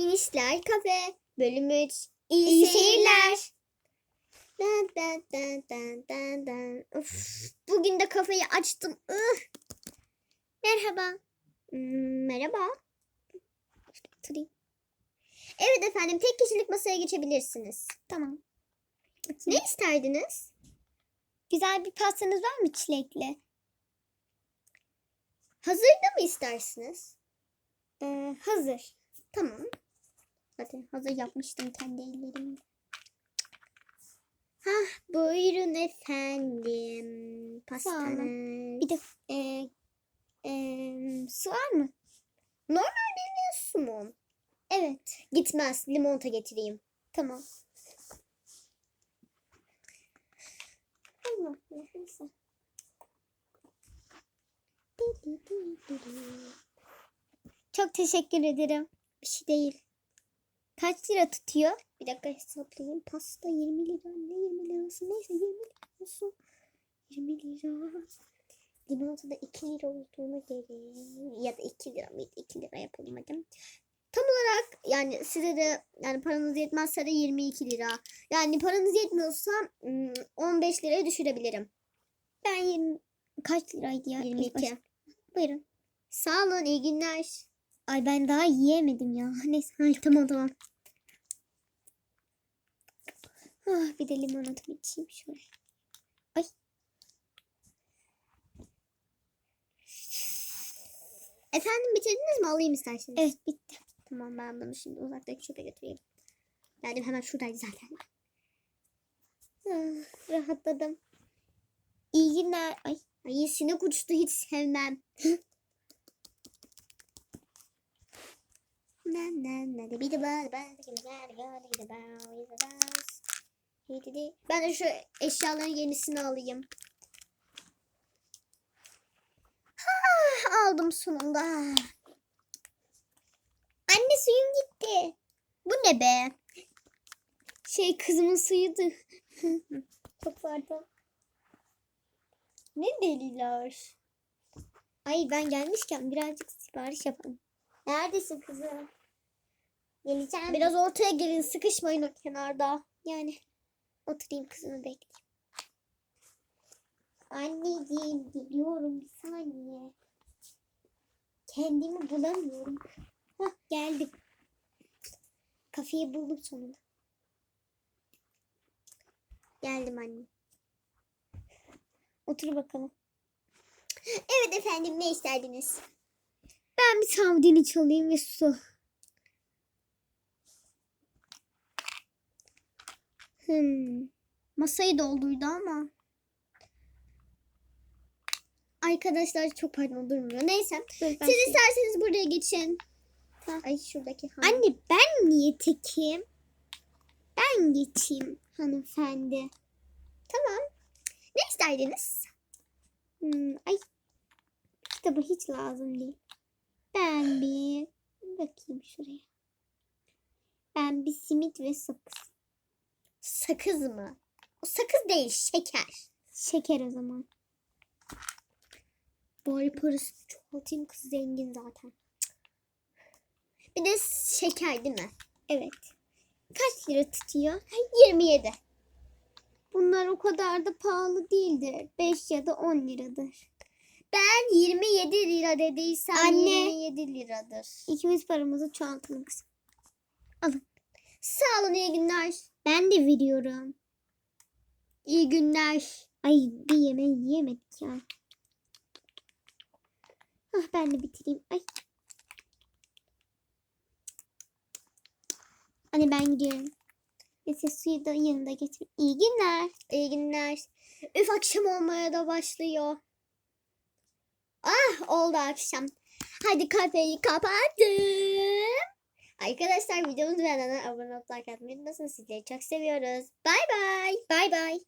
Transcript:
Minişler Kafe bölüm 3. İyi, İyi seyirler. Dan, dan, dan, dan, dan, dan. Of, bugün de kafayı açtım. Ih. Merhaba. Hmm, merhaba. Oturayım. Evet efendim tek kişilik masaya geçebilirsiniz. Tamam. Ne isterdiniz? Güzel bir pastanız var mı çilekli? Hazırda mı istersiniz? Ee, hazır. Tamam. Zaten hazır yapmıştım kendi ellerimle. Hah buyurun efendim. Pastanız. Bir de e, e, su var mı? Normal bildiğin su mu? Evet. Gitmez. Limonata getireyim. Tamam. Neyse. Çok teşekkür ederim. Bir şey değil. Kaç lira tutuyor? Bir dakika hesaplayayım. Pasta 20 lira. Ne 20 lirası? Neyse 20 lira olsun. 20 lira. Limonata da 2 lira olduğunu göre. Ya da 2 lira mıydı? 2 lira yapalım hadi. Tam olarak yani size de yani paranız yetmezse de 22 lira. Yani paranız yetmiyorsa ım, 15 liraya düşürebilirim. Ben 20 kaç liraydı ya? ilk 22. başta? Buyurun. Sağ olun. iyi günler. Ay ben daha yiyemedim ya. Neyse ay, tamam tamam. Ah, bir de limonata içeyim şöyle. Ay. Efendim bitirdiniz mi? Alayım isterseniz. Evet bitti. Tamam ben bunu şimdi uzaktaki çöpe götüreyim. Yani hemen şuradaydı zaten. Ah, rahatladım. İyi günler. Ay. Ay sinek uçtu hiç sevmem. Ben de şu eşyaların yenisini alayım. Ha, aldım sonunda. Anne suyum gitti. Bu ne be? Şey kızımın suyuydu. Çok pardon. Ne deliler. Ay ben gelmişken birazcık sipariş yapalım. Neredesin kızım? Geleceğim. Biraz ortaya gelin sıkışmayın o kenarda. yani Oturayım kızımı bekleyeyim. anneciğim geliyorum bir saniye. Kendimi bulamıyorum. Hah geldim. Kafeyi buldum sonunda. Geldim anne. Otur bakalım. Evet efendim ne isterdiniz? Ben bir sandviç çalayım ve su. Hmm. Masayı doldurdu ama. Arkadaşlar çok pardon durmuyor. Neyse. Dur, Siz şey- isterseniz buraya geçin. Tamam. Ay şuradaki han. Anne ben niye tekim? Ben geçeyim hanımefendi. Tamam. Ne isterdiniz? Hmm, ay kitabı hiç lazım değil. Ben bir bakayım şuraya. Ben bir simit ve sakız. Sakız mı? O sakız değil şeker. Şeker o zaman. Bari parasını çoğaltayım kız zengin zaten. Bir de şeker değil mi? Evet. Kaç lira tutuyor? 27. Bunlar o kadar da pahalı değildir. 5 ya da 10 liradır. Ben 27 lira dediysem Anne. 27 liradır. İkimiz paramızı çoğaltalım kızım. Sağ olun iyi günler. Ben de veriyorum. İyi günler. Ay bir yemeği yiyemedik ya. Ah ben de bitireyim. Ay. Anne ben gidiyorum. Neyse suyu da yanında getir. İyi günler. İyi günler. Üf akşam olmaya da başlıyor. Ah oldu akşam. Hadi kafeyi kapattım. Arkadaşlar videomuzu beğenenler abone olup like atmayı unutmasın. Sizleri çok seviyoruz. Bay bay. Bay bay.